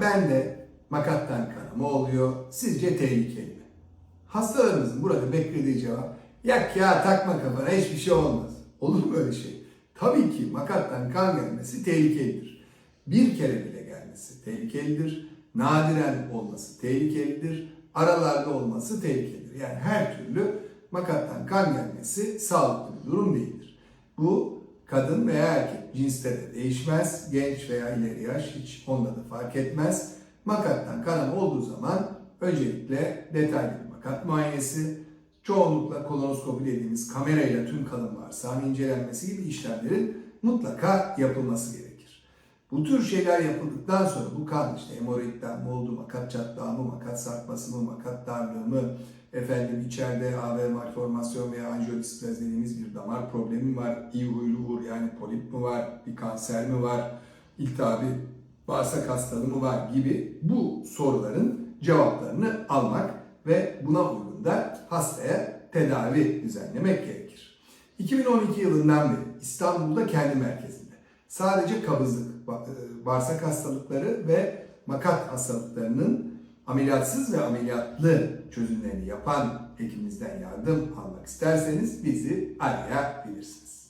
ben de makattan kanama oluyor. Sizce tehlikeli mi? Hastalarımızın burada beklediği cevap yak ya takma kafana hiçbir şey olmaz. Olur mu öyle şey? Tabii ki makattan kan gelmesi tehlikelidir. Bir kere bile gelmesi tehlikelidir. Nadiren olması tehlikelidir. Aralarda olması tehlikelidir. Yani her türlü makattan kan gelmesi sağlıklı bir durum değildir. Bu kadın veya erkek cinste de değişmez. Genç veya ileri yaş hiç onda da fark etmez. Makattan kanama olduğu zaman öncelikle detaylı bir makat muayenesi, çoğunlukla kolonoskopi dediğimiz kamerayla tüm kalın bağırsağın incelenmesi gibi işlemlerin mutlaka yapılması gerekir. Bu tür şeyler yapıldıktan sonra bu kan işte hemoroidden mi oldu, makat çatlağı mı, makat sarkması mı, makat darlığı mı, efendim içeride AV malformasyon veya anjiyodisplaz dediğimiz bir damar problemi mi var, iyi huylu uğur yani polip mi var, bir kanser mi var, iltihabi bağırsak hastalığı mı var gibi bu soruların cevaplarını almak ve buna uygun da hastaya tedavi düzenlemek gerekir. 2012 yılından beri İstanbul'da kendi merkezinde sadece kabızlık, e, bağırsak hastalıkları ve makat hastalıklarının ameliyatsız ve ameliyatlı çözümlerini yapan hekimimizden yardım almak isterseniz bizi arayabilirsiniz.